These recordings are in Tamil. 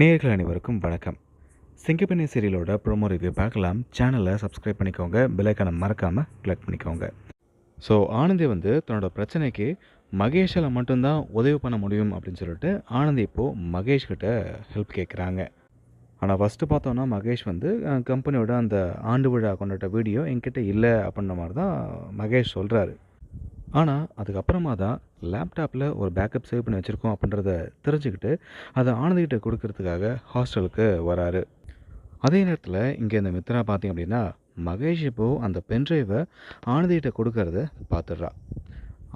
நேர்கள் அனைவருக்கும் வணக்கம். சிங்கப்பெண்ணை சீரியலோட ப்ரோமோ ரிவ்யூ பார்க்கலாம். சேனலை சப்ஸ்கிரைப் பண்ணிக்கோங்க. பெல்லைக்கான மறக்காமல் கிளிக் பண்ணிக்கோங்க. ஸோ ஆனந்தி வந்து தன்னோட பிரச்சனைக்கு மகேஷால் மட்டும்தான் உதவி பண்ண முடியும் அப்படின்னு சொல்லிட்டு ஆனந்தி இப்போது மகேஷ் கிட்ட ஹெல்ப் கேட்குறாங்க ஆனால் ஃபஸ்ட்டு பார்த்தோன்னா மகேஷ் வந்து கம்பெனியோட அந்த ஆண்டு விழா கொண்டாட்ட வீடியோ என்கிட்ட இல்லை அப்படின்ற மாதிரி தான் மகேஷ் சொல்கிறாரு ஆனால் அதுக்கப்புறமா தான் லேப்டாப்பில் ஒரு பேக்கப் சேவ் பண்ணி வச்சுருக்கோம் அப்படின்றத தெரிஞ்சுக்கிட்டு அதை ஆனந்திகிட்ட கொடுக்கறதுக்காக ஹாஸ்டலுக்கு வராரு. அதே நேரத்தில் இங்கே இந்த மித்ரா பார்த்தீங்க அப்படின்னா மகேஷ் இப்போது அந்த பென்ட்ரைவை ஆனந்திகிட்ட கொடுக்கறத பார்த்துடுறா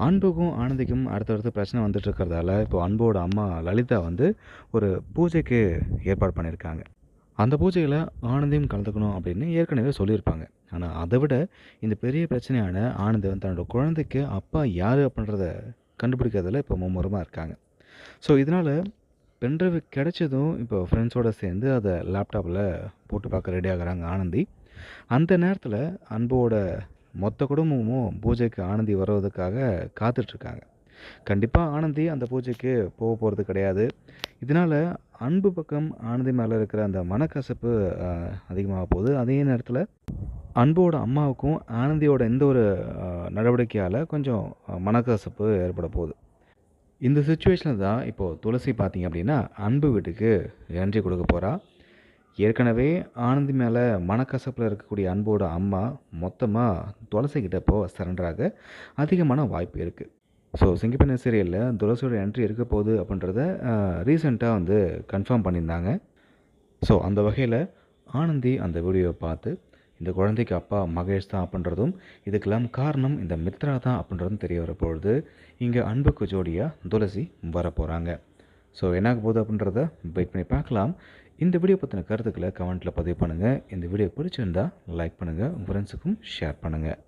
அன்புக்கும் ஆனந்திக்கும் அடுத்தடுத்து பிரச்சனை வந்துட்டு இருக்கிறதால இப்போ அன்போட அம்மா லலிதா வந்து ஒரு பூஜைக்கு ஏற்பாடு பண்ணியிருக்காங்க அந்த பூஜையில் ஆனந்தியும் கலந்துக்கணும் அப்படின்னு ஏற்கனவே சொல்லியிருப்பாங்க. ஆனால் அதை விட இந்த பெரிய பிரச்சனையான ஆனந்த் வந்து தன்னோட குழந்தைக்கு அப்பா யார் அப்படின்றத கண்டுபிடிக்கிறதுல இப்போ மும்முரமாக இருக்காங்க. ஸோ இதனால் பென்ட்ரைவ் கிடைச்சதும் இப்போ ஃப்ரெண்ட்ஸோடு சேர்ந்து அதை லேப்டாப்பில் போட்டு பார்க்க ரெடி ஆகுறாங்க ஆனந்தி. அந்த நேரத்தில் அன்போட மொத்த குடும்பமும் பூஜைக்கு ஆனந்தி வருவதற்காக காத்துட்ருக்காங்க கண்டிப்பாக ஆனந்தி அந்த பூஜைக்கு போக போகிறது கிடையாது. இதனால் அன்பு பக்கம் ஆனந்தி மேலே இருக்கிற அந்த மனக்கசப்பு அதிகமாக போகுது. அதே நேரத்தில் அன்போட அம்மாவுக்கும் ஆனந்தியோட எந்த ஒரு நடவடிக்கையால் கொஞ்சம் மனக்கசப்பு ஏற்பட போகுது. இந்த சுச்சுவேஷனில் தான் இப்போது துளசி பார்த்திங்க அப்படின்னா அன்பு வீட்டுக்கு நன்றி கொடுக்க போகிறா ஏற்கனவே ஆனந்தி மேலே மனக்கசப்பில் இருக்கக்கூடிய அன்போட அம்மா மொத்தமாக துளசிக்கிட்ட இப்போ சரண்டராக அதிகமான வாய்ப்பு இருக்குது ஸோ சிங்கப்பெண்ண சீரியலில் துளசியோட என்ட்ரி இருக்க போகுது அப்படின்றத ரீசெண்டாக வந்து கன்ஃபார்ம் பண்ணியிருந்தாங்க. ஸோ அந்த வகையில் ஆனந்தி அந்த வீடியோவை பார்த்து இந்த குழந்தைக்கு அப்பா மகேஷ் தான் அப்படின்றதும் இதுக்கெல்லாம் காரணம் இந்த மித்ரா தான் அப்படின்றதும் தெரிய வரப்பொழுது இங்கே அன்புக்கு ஜோடியாக துளசி வரப்போகிறாங்க ஸோ என்னாக போகுது அப்படின்றத வெயிட் பண்ணி பார்க்கலாம். இந்த வீடியோ பற்றின கருத்துக்களை கமெண்ட்டில் பதிவு பண்ணுங்கள் இந்த வீடியோ பிடிச்சிருந்தா லைக் பண்ணுங்கள் உங்கள் ஃப்ரெண்ட்ஸுக்கும் ஷேர் பண்ணுங்கள்